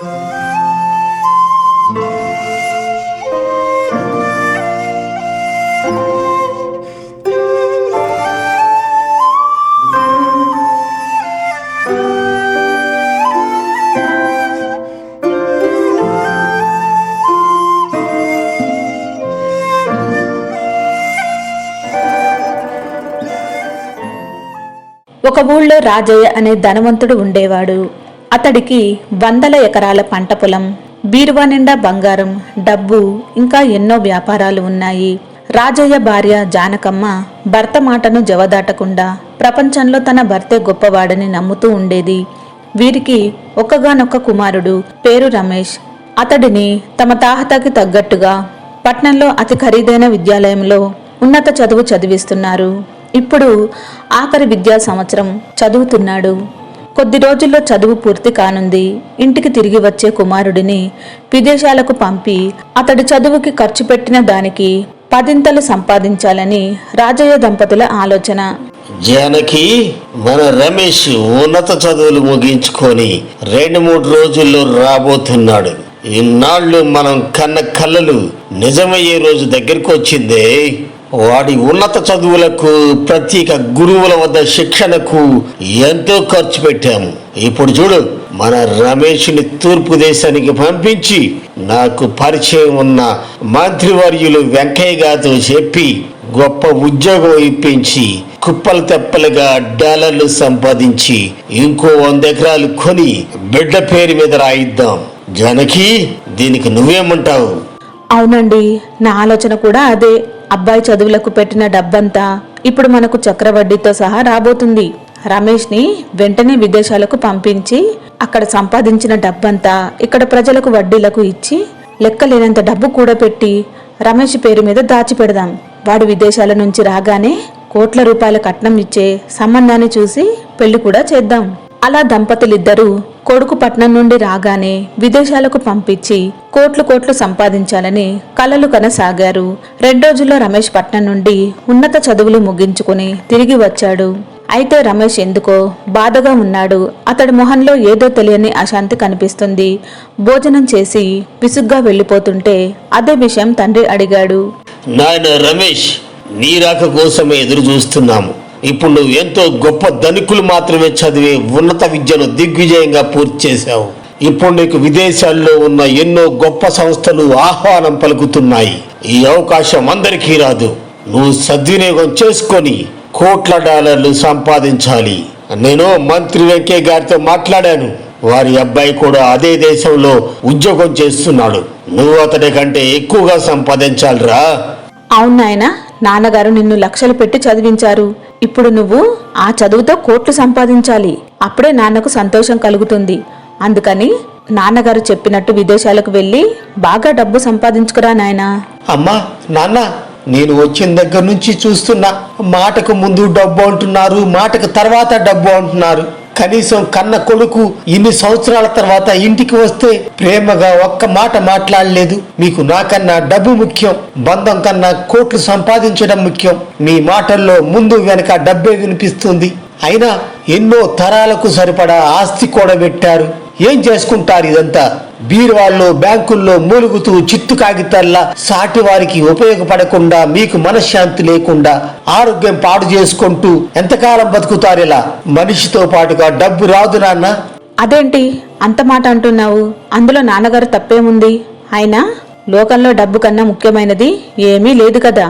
ఒక ఊళ్ళో రాజయ్య అనే ధనవంతుడు ఉండేవాడు. అతడికి వందల ఎకరాల పంట పొలం బీరువా నిండా బంగారం డబ్బు ఇంకా ఎన్నో వ్యాపారాలు ఉన్నాయి. రాజయ్య భార్య జానకమ్మ భర్త మాటను జవదాటకుండా ప్రపంచంలో తన భర్తే గొప్పవాడని నమ్ముతూ ఉండేది. వీరికి ఒక్కగానొక్క కుమారుడు పేరు రమేష్. అతడిని తమ తాహతకి తగ్గట్టుగా పట్నంలో అతి ఖరీదైన విద్యాలయంలో ఉన్నత చదువు చదివిస్తున్నారు. ఇప్పుడు ఆఖరి విద్యా సంవత్సరం చదువుతున్నాడు. కొద్ది రోజుల్లో చదువు పూర్తి కానుంది. ఇంటికి తిరిగి వచ్చే కుమారుడిని విదేశాలకు పంపి అతడి చదువుకి ఖర్చు పెట్టిన దానికి పదింతలు సంపాదించాలని రాజయ్య దంపతుల ఆలోచన. జానకి మన రమేష్ ఉన్నత చదువులు ముగించుకొని రెండు మూడు రోజుల్లో రాబోతున్నాడు. ఇన్నాళ్ళు మనం కన్న కళ్ళలు నిజమయ్యే రోజు దగ్గరికి వచ్చిందే. వాడి ఉన్నత చదువులకు ప్రత్యేక గురువుల వద్ద శిక్షణకు ఎంతో ఖర్చు పెట్టాము. ఇప్పుడు చూడు మన రమేష్ని తూర్పు దేశానికి పంపించి నాకు పరిచయం ఉన్న మంత్రివర్యులు వెంకయ్య గారితో చెప్పి గొప్ప ఉద్యోగం ఇప్పించి కుప్పలు తెప్పలుగా డాలర్లు సంపాదించి ఇంకో వంద ఎకరాలు కొని బిడ్డ పేరు మీద రాయిద్దాం. జనకి దీనికి నువ్వేమంటావు? అవునండి నా ఆలోచన కూడా అదే. అబ్బాయి చదువులకు పెట్టిన డబ్బంతా ఇప్పుడు మనకు చక్రవడ్డీతో సహా రాబోతుంది. రమేష్ని వెంటనే విదేశాలకు పంపించి అక్కడ సంపాదించిన డబ్బంతా ఇక్కడ ప్రజలకు వడ్డీలకు ఇచ్చి లెక్కలేనంత డబ్బు కూడా పెట్టి రమేష్ పేరు మీద దాచిపెడదాం. వాడు విదేశాల నుంచి రాగానే కోట్ల రూపాయల కట్నం ఇచ్చే సంబంధాన్ని చూసి పెళ్ళి కూడా చేద్దాం. అలా దంపతులిద్దరూ కొడుకు పట్నం నుండి రాగానే విదేశాలకు పంపించి కోట్లు కోట్లు సంపాదించాలని కలలు కనసాగారు. రెండోజుల్లో రమేష్ పట్నం నుండి ఉన్నత చదువులు ముగించుకుని తిరిగి వచ్చాడు. అయితే రమేష్ ఎందుకో బాధగా ఉన్నాడు. అతడి మొహంలో ఏదో తెలియని అశాంతి కనిపిస్తుంది. భోజనం చేసి విసుగ్గా వెళ్ళిపోతుంటే అదే విషయం తండ్రి అడిగాడు. నాయన రమేష్ నీ రాక కోసమే ఎదురు చూస్తున్నాము ఇప్పుడు నువ్వు ఎంతో గొప్ప ధనికులు మాత్రమే చదివి ఉన్నత విద్యను దిగ్విజయంగా పూర్తి చేశావు. ఇప్పుడు నీకు విదేశాల్లో ఉన్న ఎన్నో గొప్ప సంస్థలు ఆహ్వానం పలుకుతున్నాయి. ఈ అవకాశం అందరికీ రాదు. నువ్వు సద్వినియోగం చేసుకొని కోట్ల డాలర్లు సంపాదించాలి. నేను మంత్రి వెంకయ్య గారితో మాట్లాడాను. వారి అబ్బాయి కూడా అదే దేశంలో ఉద్యోగం చేస్తున్నాడు. నువ్వు అతడి కంటే ఎక్కువగా సంపాదించాలిరా. అవును నాయన నాన్నగారు నిన్ను లక్షలు పెట్టి చదివించారు. ఇప్పుడు నువ్వు ఆ చదువుతో కోట్లు సంపాదించాలి. అప్పుడే నాన్నకు సంతోషం కలుగుతుంది. అందుకని నాన్నగారు చెప్పినట్టు విదేశాలకు వెళ్ళి బాగా డబ్బు సంపాదించుకురా నాయనా. అమ్మా నాన్న నేను వచ్చిన దగ్గర నుంచి చూస్తున్నా మాటకు ముందు డబ్బు అంటున్నారు మాటకు తర్వాత డబ్బు అంటున్నారు. కనీసం కన్న కొడుకు ఇన్ని సంవత్సరాల తర్వాత ఇంటికి వస్తే ప్రేమగా ఒక్క మాట మాట్లాడలేదు. మీకు నాకన్నా డబ్బు ముఖ్యం బంధం కన్నా కోట్లు సంపాదించడం ముఖ్యం. మీ మాటల్లో ముందు వెనక డబ్బే వినిపిస్తుంది. అయినా ఎన్నో తరాలకు సరిపడా ఆస్తి కూడా పెట్టారు ఏం చేసుకుంటారు ఇదంతా? బీరువాళ్ళు బ్యాంకుల్లో మూలుగుతూ చిత్తు కాగితాల్లా సాటి వారికి ఉపయోగపడకుండా మీకు మనశ్శాంతి లేకుండా ఆరోగ్యం పాడు చేసుకుంటూ ఎంతకాలం బతుకుతారు ఇలా? మనిషితో పాటుగా డబ్బు రాదు నాన్న. అదేంటి? అంత మాట అంటున్నావు. అందులో నాన్నగారు తప్పేముంది? అయినా? లోకంలో డబ్బు కన్నా ముఖ్యమైనది ఏమీ లేదు కదా.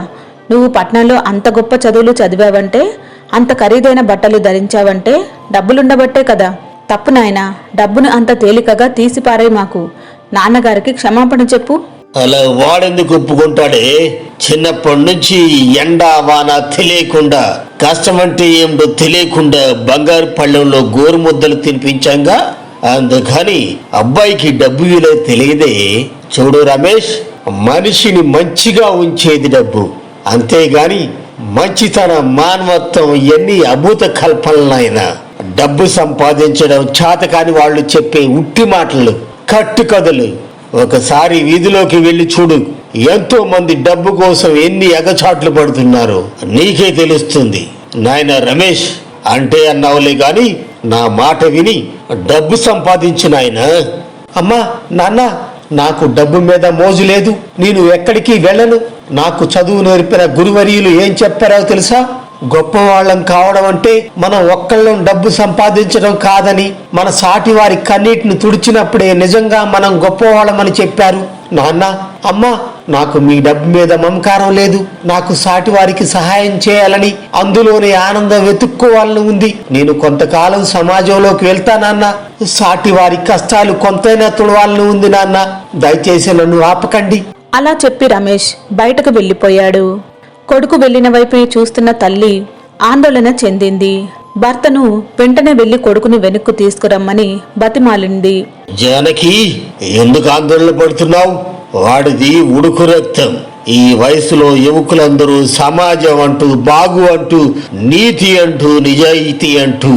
నువ్వు పట్నంలో అంత గొప్ప చదువులు చదివావంటే అంత ఖరీదైన బట్టలు ధరించావంటే డబ్బులుండబట్టే కదా. తప్పు నాయనా డబ్బును అంత తేలికగా తీసిపారే మాకు. నాన్నగారికి క్షమాపణ చెప్పు. అలా వాడెందుకు ఒప్పుకుంటాడే? చిన్నప్పటి నుంచి ఎండ వాన తెలియకుండా కష్టం అంటే ఏమిటో తెలియకుండా బంగారు పళ్ళెంలో గోరుముద్దలు తినిపించాంగా? అందుకని అబ్బాయికి డబ్బు విలువ తెలియదే. చూడు రమేష్ మనిషిని మంచిగా ఉంచేది డబ్బు. అంతేగాని మంచితన మానవత్వం ఎన్ని అభూత కల్పనలైనా డబ్బు సంపాదించడం చేతకాని వాళ్ళు చెప్పే ఉట్టి మాటలు కట్టుకథలు ఒకసారి వీధిలోకి వెళ్ళి చూడు ఎంతో మంది డబ్బు కోసం ఎన్ని ఎగచాట్లు పడుతున్నారో. నీకే తెలుస్తుంది. నాయన రమేష్ అంటే అన్నావులే గాని నా మాట విని డబ్బు సంపాదించిన ఆయన అమ్మా నాన్న నాకు డబ్బు మీద మోజు లేదు. నేను ఎక్కడికి వెళ్ళను? నాకు చదువు నేర్పిన గురువర్యులు ఏం చెప్పారో తెలుసా? గొప్ప వాళ్ళం కావడం అంటే మనం ఒక్కళ్ళం డబ్బు సంపాదించడం కాదని మన సాటి వారి కన్నీటిని తుడిచినప్పుడే నిజంగా మనం గొప్పవాళ్ళమని చెప్పారు. నాన్న అమ్మా నాకు మీ డబ్బు మీద మమకారం లేదు. నాకు సాటి వారికి సహాయం చేయాలని అందులోని ఆనందం వెతుక్కోవాలని ఉంది. నేను కొంతకాలం సమాజంలోకి వెళ్తానన్న సాటి వారి కష్టాలు కొంతైనా తుడవాలని ఉంది నాన్న. దయచేసి నన్ను ఆపకండి. అలా చెప్పి రమేష్ బయటకు వెళ్ళిపోయాడు. కొడుకు వెళ్ళిన వైపుని చూస్తున్న తల్లి ఆందోళన చెందింది. భర్తను వెంటనే వెళ్ళి కొడుకుని వెనక్కు తీసుకురమ్మని బతిమాలింది. జానకి ఎందుకు ఆందోళన పడుతున్నావు? వాడిది ఉడుకు రక్తం. ఈ వయసులో యువకులందరూ సమాజం అంటూ బాగు అంటూ నీతి అంటూ నిజాయితీ అంటూ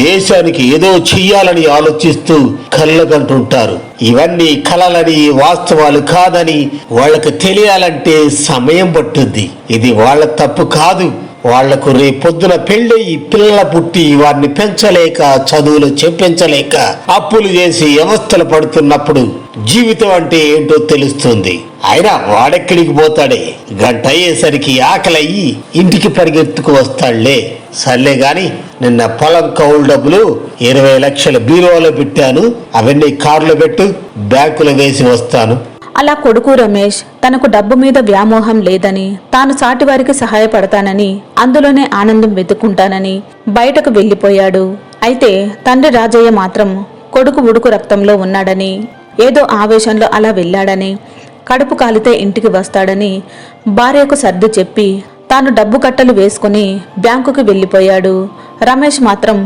దేశానికి ఏదో చెయ్యాలని ఆలోచిస్తూ కళ్ళకంటుంటారు. ఇవన్నీ కలలని వాస్తవాలు కాదని వాళ్ళకి తెలియాలంటే సమయం పట్టుద్ది. ఇది వాళ్ళ తప్పు కాదు. వాళ్ళకు రేపొద్దున పెళ్ళయి పిల్లల పుట్టి వారిని పెంచలేక చదువులు చెప్పించలేక అప్పులు చేసి వ్యవస్థలు పడుతున్నప్పుడు జీవితం అంటే ఏంటో తెలుస్తుంది. అయినా వాడెక్కడికి పోతాడే? గంట అయ్యేసరికి ఆకలయ్యి ఇంటికి పరిగెత్తుకు వస్తాడులే సర్లే గాని నిన్న పొలం కౌలు డబ్బులు ఇరవై లక్షల బీరువాలో పెట్టాను. అవన్నీ కారులో పెట్టు బ్యాంకులో వేసి వస్తాను. అలా కొడుకు రమేష్ తనకు డబ్బు మీద వ్యామోహం లేదని తాను సాటివారికి సహాయపడతానని అందులోనే ఆనందం వెతుక్కుంటానని బయటకు వెళ్ళిపోయాడు. అయితే తండ్రి రాజయ్య మాత్రం కొడుకు ఉడుకు రక్తంలో ఉన్నాడని ఏదో ఆవేశంలో అలా వెళ్ళాడని కడుపు కాలితే ఇంటికి వస్తాడని భార్యకు సర్ది చెప్పి తాను డబ్బు కట్టలు వేసుకుని బ్యాంకుకి వెళ్ళిపోయాడు. రమేష్ మాత్రం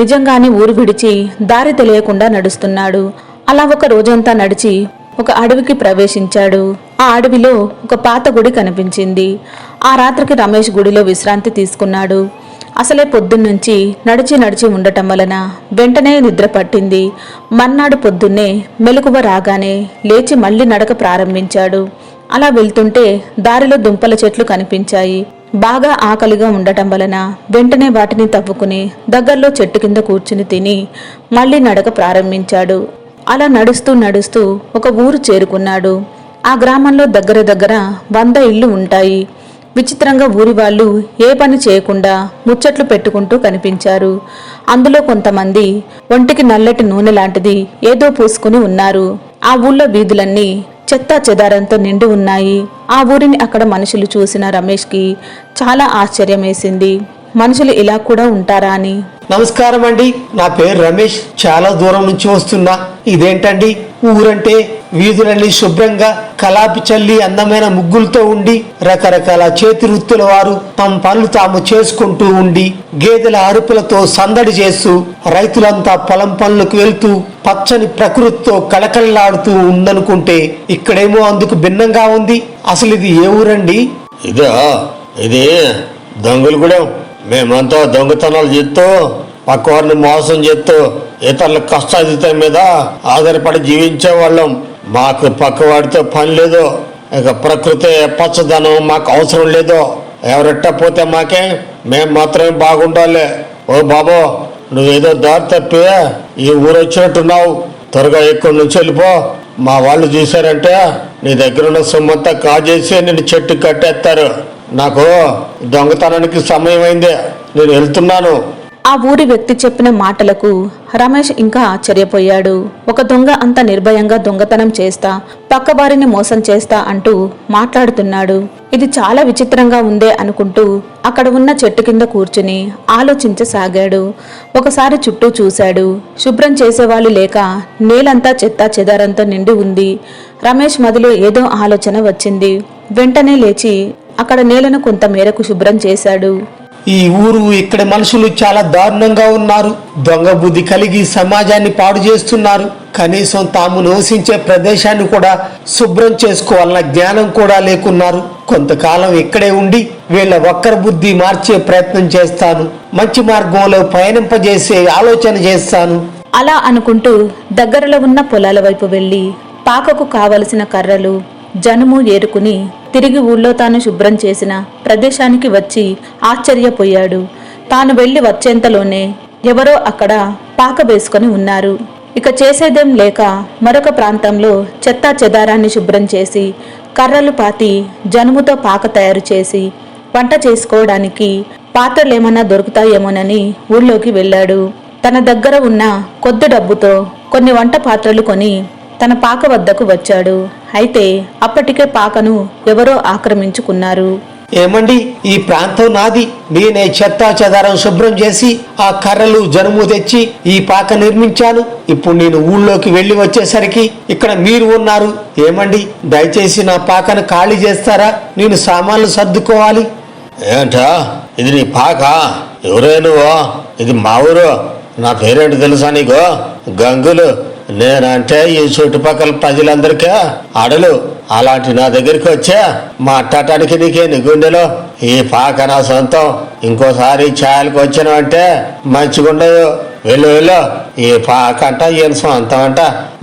నిజంగానే ఊరు విడిచి దారి తెలియకుండా నడుస్తున్నాడు. అలా ఒక రోజంతా నడిచి ఒక అడవికి ప్రవేశించాడు. ఆ అడవిలో ఒక పాత గుడి కనిపించింది. ఆ రాత్రికి రమేష్ గుడిలో విశ్రాంతి తీసుకున్నాడు. అసలే పొద్దున్నుంచి నడిచి నడిచి ఉండటం వలన వెంటనే నిద్ర పట్టింది. మర్నాడు పొద్దున్నే మెలకువ రాగానే లేచి మళ్ళీ నడక ప్రారంభించాడు. అలా వెళ్తుంటే దారిలో దుంపల చెట్లు కనిపించాయి. బాగా ఆకలిగా ఉండటం వలన వెంటనే వాటిని తవ్వుకుని దగ్గరలో చెట్టు కింద కూర్చుని తిని మళ్ళీ నడక ప్రారంభించాడు. అలా నడుస్తూ నడుస్తూ ఒక ఊరు చేరుకున్నాడు. ఆ గ్రామంలో దగ్గర దగ్గర వంద ఇళ్ళు ఉంటాయి. విచిత్రంగా ఊరి వాళ్ళు ఏ పని చేయకుండా ముచ్చట్లు పెట్టుకుంటూ కనిపించారు. అందులో కొంతమంది ఒంటికి నల్లటి నూనె లాంటిది ఏదో పూసుకుని ఉన్నారు. ఆ ఊళ్ళో వీధులన్నీ చెత్తా చెదారంతో నిండి ఉన్నాయి. ఆ ఊరిని అక్కడ మనుషులు చూసిన రమేష్కి చాలా ఆశ్చర్యమేసింది. మనుషులు ఇలా కూడా ఉంటారా అని? నమస్కారం అండి. నా పేరు రమేష్. చాలా దూరం నుంచి వస్తున్నా. ఇదేంటండి? ఊరంటే వీధులన్నీ శుభ్రంగా కలాపి చల్లి అందమైన ముగ్గులతో ఉండి రకరకాల చేతి వృత్తుల వారు తమ పనులు తాము చేసుకుంటూ ఉండి గేదెల అరుపులతో సందడి చేస్తూ రైతులంతా పొలం పనులకు వెళ్తూ పచ్చని ప్రకృతితో కళకళలాడుతూ ఉందనుకుంటే ఇక్కడేమో అందుకు భిన్నంగా ఉంది. అసలు ఇది ఏ ఊరండి? ఇదా ఇది దొంగలగూడెం మేమంతా దొంగతనాలు చేస్తూ పక్కవారిని మోసం చేస్తూ ఇతరుల కష్టాజితం మీద ఆధారపడి జీవించే వాళ్ళం. మాకు పక్కవాడితో పని లేదు. ఇక ప్రకృతి పచ్చదనం మాకు అవసరం లేదు. ఎవరెట్ట పోతే మాకే మేము మాత్రమే బాగుండాలి. ఓ బాబో నువ్వేదో దారి తప్పి ఈ ఊరు వచ్చినట్టున్నావు. త్వరగా ఇక్కడి నుంచి వెళ్ళిపో. మా వాళ్ళు చూశారంటే నీ దగ్గర ఉన్న సొమ్మంతా కాజేసి నిన్ను చెట్టు కట్టేస్తారు. నాకు దొంగతనానికి సమయం అయింది నేను వెళ్తున్నాను. ఆ ఊరి వ్యక్తి చెప్పిన మాటలకు రమేష్ ఇంకా ఆశ్చర్యపోయాడు. ఒక దొంగ అంత నిర్భయంగా దొంగతనం చేస్తా పక్కవారిని మోసం చేస్తా అంటూ మాట్లాడుతున్నాడు. ఇది చాలా విచిత్రంగా ఉందే అనుకుంటూ అక్కడ ఉన్న చెట్టు కింద కూర్చుని ఆలోచించసాగాడు. ఒకసారి చుట్టూ చూశాడు. శుభ్రం చేసేవాళ్ళు లేక నేలంతా చెత్త చెదారంతో నిండి ఉంది. రమేష్ మదిలో ఏదో ఆలోచన వచ్చింది. వెంటనే లేచి అక్కడ నేలను కొంత మేరకు శుభ్రం చేశాడు. ఈ ఊరు ఇక్కడ మనుషులు చాలా దారుణంగా ఉన్నారు. దొంగ బుద్ధి కలిగి సమాజాన్ని పాడు చేస్తున్నారు. కనీసం తాము నివసించే ప్రదేశాన్ని కూడా శుభ్రం చేసుకోవాలన్న జ్ఞానం కూడా లేకున్నారు. కొంతకాలం ఇక్కడే ఉండి వీళ్ళ వక్ర బుద్ధి మార్చే ప్రయత్నం చేస్తాను. మంచి మార్గంలో పయనింపజేసే ఆలోచన చేస్తాను. అలా అనుకుంటూ దగ్గరలో ఉన్న పొలాల వైపు వెళ్ళి పాకకు కావలసిన కర్రలు జనుము ఏరుకుని తిరిగి ఊళ్ళో తాను శుభ్రం చేసిన ప్రదేశానికి వచ్చి ఆశ్చర్యపోయాడు. తాను వెళ్ళి వచ్చేంతలోనే ఎవరో అక్కడ పాక వేసుకొని ఉన్నారు. ఇక చేసేదేం లేక మరొక ప్రాంతంలో చెత్తా చెదారాన్ని శుభ్రం చేసి కర్రలు పాతి జనుముతో పాక తయారు చేసి వంట చేసుకోవడానికి పాత్రలేమన్నా దొరుకుతాయేమోనని ఊళ్ళోకి వెళ్ళాడు. తన దగ్గర ఉన్న కొద్ది డబ్బుతో కొన్ని వంట పాత్రలు కొని తన పాక వద్దకు వచ్చాడు. అయితే అప్పటికే పాకను ఎవరో ఆక్రమించుకున్నారు. ఏమండి? ఈ ప్రాంతం నాది. నేనే చెత్తా చెదారం శుభ్రం చేసి ఆ కర్రలు జనుము తెచ్చి ఈ పాక నిర్మించాను. ఇప్పుడు నేను ఊళ్ళోకి వెళ్ళి వచ్చేసరికి ఇక్కడ మీరు ఉన్నారు. ఏమండి? దయచేసి నా పాకను ఖాళీ చేస్తారా? నేను సామాన్లు సర్దుకోవాలి. ఏంటా? ఇది నీ పాక? ఎవరే నువ్వు? ఇది మా ఊరు. నా పేరేంటి తెలుసా నీకు? గంగులు. నేనంటే ఈ చుట్టుపక్కల ప్రజలందరికీ అడలు. అలాంటి నా దగ్గరికి వచ్చా మాట్లాడటానికి నీకే నీ గుండెలో ఈ పాక నా సొంతం. ఇంకోసారి ఛాయలకు వచ్చినావంటే మంచిగుండదు వెళ్ళు వెళ్ళు. ఈ పాక అంట ఈయన సొంతం అంట.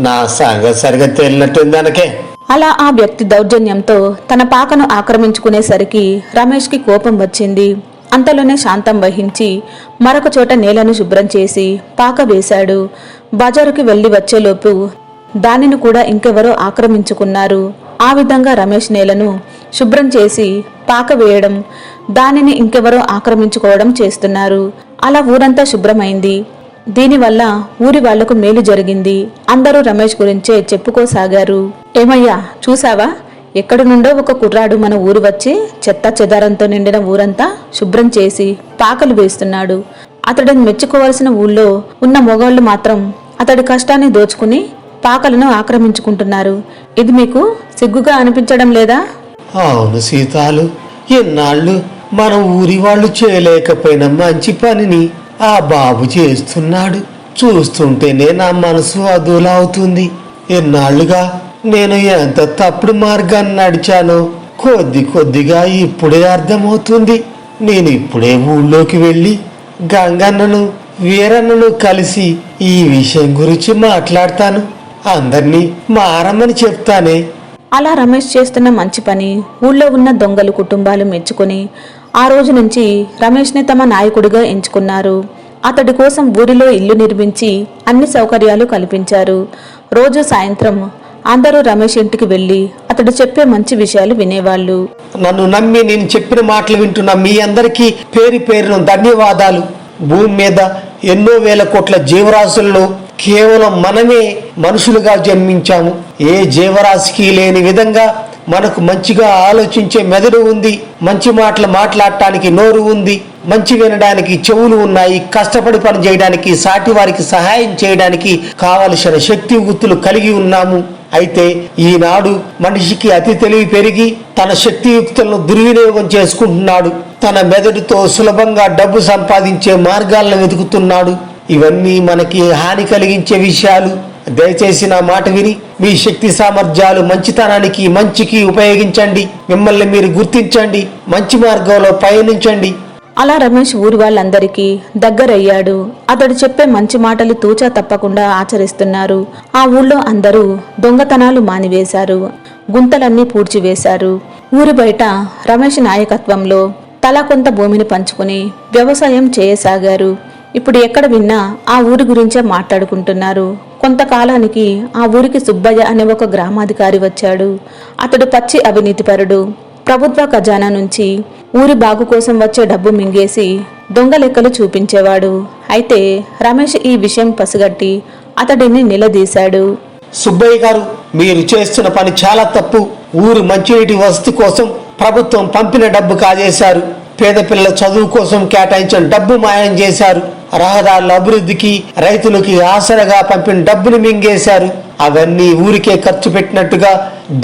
నా సంగతి సరిగ్గా తెలియనట్టుంది దానికి అలా ఆ వ్యక్తి దౌర్జన్యంతో తన పాకను ఆక్రమించుకునేసరికి రమేష్కి కోపం వచ్చింది. అంతలోనే శాంతం వహించి మరొక చోట నేలను శుభ్రం చేసి పాక వేశాడు. బజారుకి వెళ్ళి వచ్చేలోపు దానిని కూడా ఇంకెవరో ఆక్రమించుకున్నారు. ఆ విధంగా రమేష్ నేలను శుభ్రం చేసి పాక వేయడం దానిని ఇంకెవరో ఆక్రమించుకోవడం చేస్తున్నారు. అలా ఊరంతా శుభ్రమైంది. దీనివల్ల ఊరి వాళ్ళకు మేలు జరిగింది. అందరూ రమేష్ గురించే చెప్పుకోసాగారు. ఏమయ్యా చూసావా? ఎక్కడి నుండో ఒక కుర్రాడు మన ఊరు వచ్చి చెత్త చెదారంతో నిండిన ఊరంతా శుభ్రం చేసి పాకలు వేస్తున్నాడు. అతడిని మెచ్చుకోవాల్సిన ఊళ్ళో ఉన్న మొగవాళ్ళు మాత్రం అతడి కష్టాన్ని దోచుకుని పాకలను ఆక్రమించుకుంటున్నారు. ఇది మీకు సిగ్గుగా అనిపించడం లేదా? అవును సీతాలు. ఎన్నాళ్ళు మన ఊరి వాళ్ళు చేయలేకపోయిన మంచి పనిని ఆ బాబు చేస్తున్నాడు. చూస్తుంటేనే నా మనసు అదులా అవుతుంది. ఎన్నాళ్ళుగా నేను ఎంత తప్పుడు మార్గాన్ని నడిచానో కొద్ది కొద్దిగా ఇప్పుడే అర్థమవుతుంది. నేను ఇప్పుడే ఊళ్ళోకి వెళ్ళి గంగన్నను వీరన్నను కలిసి ఈ విషయం గురించి మాట్లాడతాను. అందరినీ మారమని చెప్తానే. అలా రమేష్ చేస్తున్న మంచి పని ఊళ్ళో ఉన్న దొంగలు కుటుంబాలు మెచ్చుకొని ఆ రోజు నుంచి రమేష్ని తమ నాయకుడిగా ఎంచుకున్నారు. అతడి కోసం ఊరిలో ఇల్లు నిర్మించి అన్ని సౌకర్యాలు కల్పించారు. రోజు సాయంత్రం అందరూ రమేష్ ఇంటికి వెళ్ళి అతడు చెప్పే మంచి విషయాలు వినేవాళ్ళు. నన్ను నమ్మి నేను చెప్పిన మాటలు వింటున్న మీ అందరికీ పేరు పేరున ధన్యవాదాలు. భూమి మీద ఎన్నో వేల కోట్ల జీవరాశుల్లో కేవలం మనమే మనుషులుగా జన్మించాము. ఏ జీవరాశికి లేని విధంగా మనకు మంచిగా ఆలోచించే మెదడు ఉంది. మంచి మాటలు మాట్లాడటానికి నోరు ఉంది. మంచి వినడానికి చెవులు ఉన్నాయి. కష్టపడి పని చేయడానికి సాటి వారికి సహాయం చేయడానికి కావలసిన శక్తి గుర్తులు కలిగి ఉన్నాము. అయితే ఈనాడు మనిషికి అతి తెలివి పెరిగి తన శక్తియుక్తులను దుర్వినియోగం చేసుకుంటున్నాడు. తన మెదడుతో సులభంగా డబ్బు సంపాదించే మార్గాలను వెతుకుతున్నాడు. ఇవన్నీ మనకి హాని కలిగించే విషయాలు. దయచేసి నా మాట విని మీ శక్తి సామర్థ్యాలు మంచితనానికి మంచికి ఉపయోగించండి. మిమ్మల్ని మీరు గుర్తించండి. మంచి మార్గంలో పయనించండి అలా రమేష్ ఊరి వాళ్ళందరికీ దగ్గరయ్యాడు. అతడు చెప్పే మంచి మాటలు తూచా తప్పకుండా ఆచరిస్తున్నారు. ఆ ఊళ్ళో అందరూ దొంగతనాలు మానివేశారు. గుంతలన్నీ పూడ్చివేశారు. ఊరి బయట రమేష్ నాయకత్వంలో తలా కొంత భూమిని పంచుకుని వ్యవసాయం చేయసాగారు. ఇప్పుడు ఎక్కడ విన్నా ఆ ఊరి గురించే మాట్లాడుకుంటున్నారు. కొంతకాలానికి ఆ ఊరికి సుబ్బయ్య అనే ఒక గ్రామాధికారి వచ్చాడు. అతడు పచ్చి అవినీతిపరుడు. ప్రభుత్వ ఖజానా నుంచి ఊరి బాగు కోసం వచ్చే డబ్బు మింగేసి దొంగ లెక్కలు చూపించేవాడు. అయితే రమేష్ ఈ విషయం పసిగట్టి అతడిని నిలదీశాడు. సుబ్బయ్య గారు మీరు చేస్తున్న పని చాలా తప్పు. ఊరు మంచినీటి వసతి కోసం ప్రభుత్వం పంపిన డబ్బు కాజేశారు. పేద పిల్లల చదువు కోసం కేటాయించిన డబ్బు మాయం చేశారు. రహదారుల అభివృద్ధికి రైతులకి ఆసరగా పంపిన డబ్బులు మింగేశారు. అవన్నీ ఊరికే ఖర్చు పెట్టినట్టుగా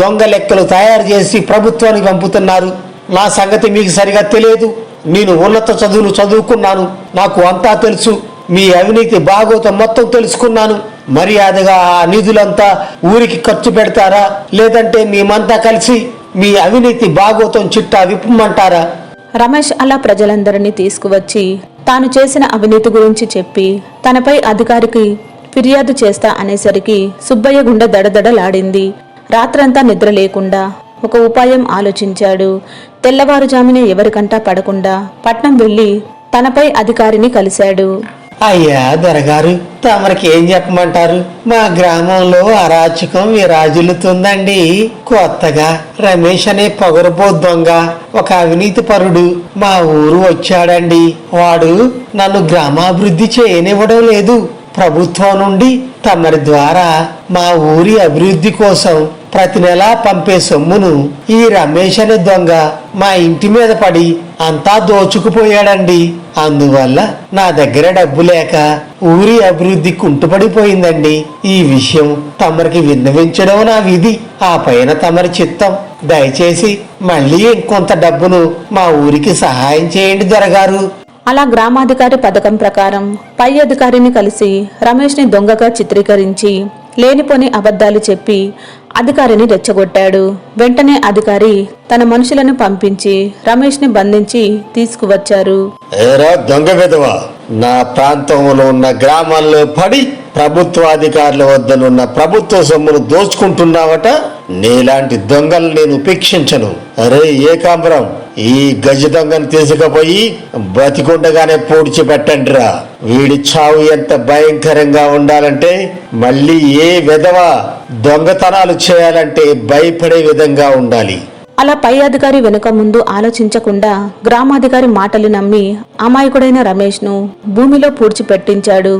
దొంగ లెక్కలు తయారు చేసి ప్రభుత్వానికి పంపుతున్నారు. నా సంగతి మీకు సరిగా తెలియదు. నేను ఉన్నత చదువులు చదువుకున్నాను. నాకు అంతా తెలుసు. మీ అవినీతి బాగోతం మొత్తం తెలుసుకున్నాను. మర్యాదగా ఆ నిధులంతా ఊరికి ఖర్చు పెడతారా? లేదంటే మేమంతా కలిసి మీ అవినీతి బాగోతం చిట్టా విప్పమంటారా? రమేష్ అలా ప్రజలందరినీ తీసుకువచ్చి తాను చేసిన అవినీతి గురించి చెప్పి తనపై అధికారికి ఫిర్యాదు చేస్తా అనేసరికి సుబ్బయ్య గుండె దడదడలాడింది. రాత్రంతా నిద్ర లేకుండా ఒక ఉపాయం ఆలోచించాడు. తెల్లవారుజామునే ఎవరికంటా పడకుండా పట్నం వెళ్ళి తనపై అధికారిని కలిశాడు. అయ్యా దొరగారు తమరికి ఏం చెప్పమంటారు? మా గ్రామంలో అరాచకం విరాజులుతుందండి కొత్తగా రమేష్ అనే పొగరబో దొంగ ఒక అవినీతి పరుడు మా ఊరు వచ్చాడండి. వాడు నన్ను గ్రామాభివృద్ధి చేయనివ్వడం లేదు. ప్రభుత్వం నుండి తమరి ద్వారా మా ఊరి అభివృద్ధి కోసం ప్రతి నెలా పంపే సొమ్మును ఈ రమేష్ అనే దొంగ మా ఇంటి మీద పడి అంతా దోచుకుపోయాడండి. అందువల్ల నా దగ్గర డబ్బు లేక ఊరి అభివృద్ధి కుంటుపడిపోయిందండి. ఈ విషయం తమరికి విన్నవించడం నా విధి. ఆ పైన తమరి చిత్తం. దయచేసి మళ్ళీ ఇంకొంత డబ్బును మా ఊరికి సహాయం చేయండి దొరగారు. అలా గ్రామాధికారి పథకం ప్రకారం పై అధికారిని కలిసి రమేష్ని దొంగగా చిత్రీకరించి లేనిపోని అబద్ధాలు చెప్పి అధికారిని రెచ్చగొట్టాడు. వెంటనే అధికారి తన మనుషులను పంపించి రమేష్ని బంధించి తీసుకువచ్చారు. దొంగ విధవా నా ప్రాంతంలో ఉన్న గ్రామాల్లో పడి ప్రభుత్వ అధికారుల వద్దనున్న ప్రభుత్వ సొమ్మును దోచుకుంటున్నావట? నీలాంటి దొంగలు నేను ఉపేక్షించను. అరే ఏకాంబరం ఈ గజ దొంగను తీసుకుపోయి బతికుండగానే పూడ్చి పెట్టండిరా. వీడి చావు ఎంత భయంకరంగా ఉండాలంటే మళ్ళీ ఏ విధవ దొంగతనాలు చేయాలంటే భయపడే విధంగా ఉండాలి. అలా పై అధికారి వెనుక ముందు ఆలోచించకుండా గ్రామాధికారి మాటలు నమ్మి అమాయకుడైన రమేష్ను భూమిలో పూడ్చి పెట్టించాడు.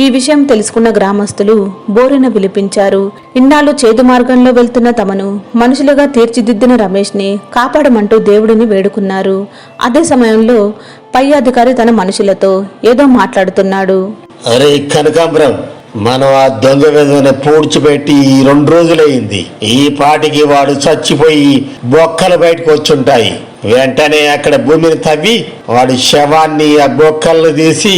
ఈ విషయం తెలుసుకున్న గ్రామస్తులు బోరున పిలిపించారు ఇన్నాళ్ళు చేదు మార్గంలో వెళ్తున్న తమను మనుషులుగా తీర్చిదిద్దిన రమేష్ని కాపాడమంటూ దేవుడిని వేడుకున్నారు. అదే సమయంలో పై అధికారి తన మనుషులతో ఏదో మాట్లాడుతున్నాడు. అరే కనకాంబరం మనం ఆ దొంగ విధవని పూడ్చిపెట్టి ఈ రెండు రోజులైంది. ఈ పాటికి వాడు చచ్చిపోయి బొక్కలు బయటకు వచ్చుంటాయి. వెంటనే అక్కడ భూమిని తవ్వి వాడి శవాన్ని ఆ బొక్కలను తీసి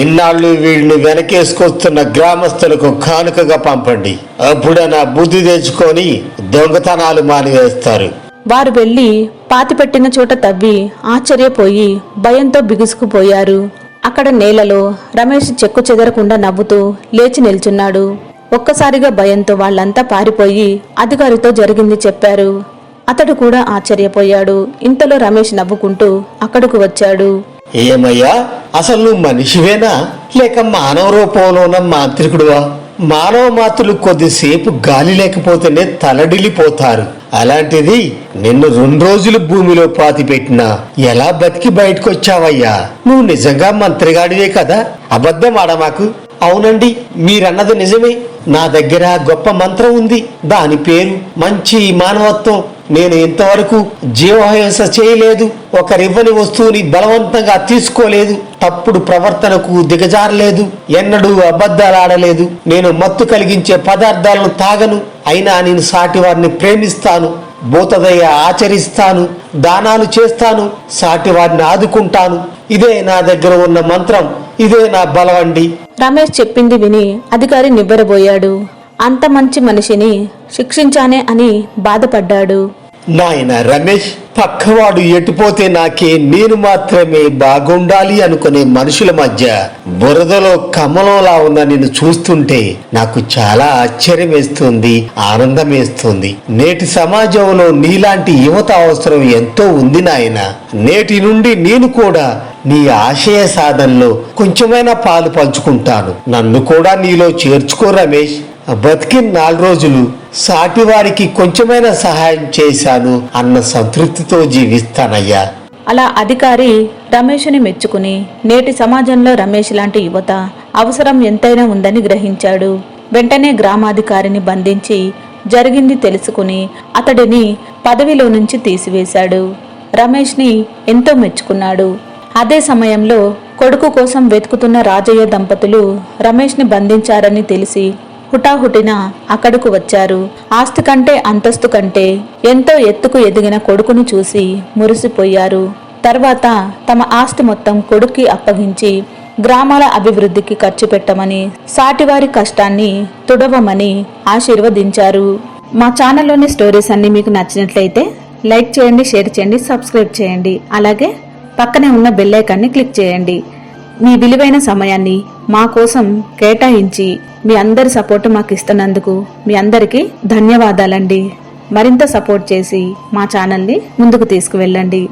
ఇన్నాళ్ళు వీళ్ళని వెనకేసుకొస్తున్న గ్రామస్తులకు కానుకగా పంపండి. అప్పుడే నా బుద్ధి తెచ్చుకొని దొంగతనాలు మానివేస్తారు. వారు వెళ్ళి పాతిపెట్టిన చోట తవ్వి ఆశ్చర్యపోయి భయంతో బిగుసుకుపోయారు. అక్కడ నేలలో రమేష్ చెక్కు చెదరకుండా నవ్వుతూ లేచి నిల్చున్నాడు. ఒక్కసారిగా భయంతో వాళ్ళంతా పారిపోయి అధికారితో జరిగింది చెప్పారు. అతడు కూడా ఆశ్చర్యపోయాడు. ఇంతలో రమేష్ నవ్వుకుంటూ అక్కడకు వచ్చాడు. ఏమయ్యా? అసలు నువ్వు మనిషివేనా? లేక మానవ రూపంలో ఉన్న మాంత్రికుడువా? మానవ మాతృలు కొద్దిసేపు గాలి లేకపోతేనే తలడిల్లిపోతారు. అలాంటిది నిన్ను రెండు రోజులు భూమిలో పాతిపెట్టినా ఎలా బతికి బయటకు వచ్చావయ్యా నువ్వు నిజంగా మంత్రిగాడివే కదా? అబద్ధం ఆడమాకు అవునండి మీరన్నది నిజమే. నా దగ్గర గొప్ప మంత్రం ఉంది. దాని పేరు మంచి మానవత్వం. నేను ఇంతవరకు జీవహింస చేయలేదు. ఒకరివ్వని వస్తువుని బలవంతంగా తీసుకోలేదు. తప్పుడు ప్రవర్తనకు దిగజారలేదు. ఎన్నడూ అబద్ధాలు ఆడలేదు. నేను మత్తు కలిగించే పదార్థాలను తాగను. అయినా నేను సాటి వారిని ప్రేమిస్తాను. భూతదయ ఆచరిస్తాను. దానాలు చేస్తాను. సాటి వారిని ఆదుకుంటాను. ఇదే నా దగ్గర ఉన్న మంత్రం. ఇదే నా బలవండి. రమేష్ చెప్పింది విని అధికారి నివ్వెరబోయాడు అంత మంచి మనిషిని శిక్షించానే అని బాధపడ్డాడు. నాయన రమేష్ పక్కవాడు ఎటుపోతే నాకే నేను మాత్రమే బాగుండాలి అనుకునే మనుషుల మధ్య బురదలో కమలంలా ఉన్న నిన్ను చూస్తుంటే నాకు చాలా ఆశ్చర్యం వేస్తుంది ఆనందం వేస్తుంది నేటి సమాజంలో నీలాంటి యువత అవసరం ఎంతో ఉంది నాయన. నేటి నుండి నేను కూడా నీ ఆశయ సాధనలో కొంచెమైనా పాలు పంచుకుంటాను. నన్ను కూడా నీలో చేర్చుకో రమేష్. బతికిన నాలుగు రోజులు సాటివారికి కొంచెమైనా సహాయం చేశాను అన్న సంతృప్తితో జీవిస్తానయ్యా. అలా అధికారి రమేష్ని మెచ్చుకుని నేటి సమాజంలో రమేష్ లాంటి యువత అవసరం ఎంతైనా ఉందని గ్రహించాడు. వెంటనే గ్రామాధికారిని బంధించి జరిగింది తెలుసుకుని అతడిని పదవిలో నుంచి తీసివేశాడు. రమేష్ని ఎంతో మెచ్చుకున్నాడు. అదే సమయంలో కొడుకు కోసం వెతుకుతున్న రాజయ్య దంపతులు రమేష్ని బంధించారని తెలిసి హుటాహుటిన అక్కడకు వచ్చారు. ఆస్తి కంటే అంతస్తు కంటే ఎంతో ఎత్తుకు ఎదిగిన కొడుకును చూసి మురిసిపోయారు. తర్వాత తమ ఆస్తి మొత్తం కొడుక్కి అప్పగించి గ్రామాల అభివృద్ధికి ఖర్చు పెట్టమని సాటివారి కష్టాన్ని తుడవమని ఆశీర్వదించారు. మా ఛానల్లోని స్టోరీస్ అన్ని మీకు నచ్చినట్లయితే లైక్ చేయండి షేర్ చేయండి సబ్స్క్రైబ్ చేయండి. అలాగే పక్కనే ఉన్న బెల్ ఐకాన్ని క్లిక్ చేయండి. మీ విలువైన సమయాన్ని మా కోసం కేటాయించి మీ అందరి సపోర్ట్ మాకు ఇస్తున్నందుకు మీ అందరికీ ధన్యవాదాలండి. మరింత సపోర్ట్ చేసి మా ఛానల్ని ముందుకు తీసుకువెళ్ళండి.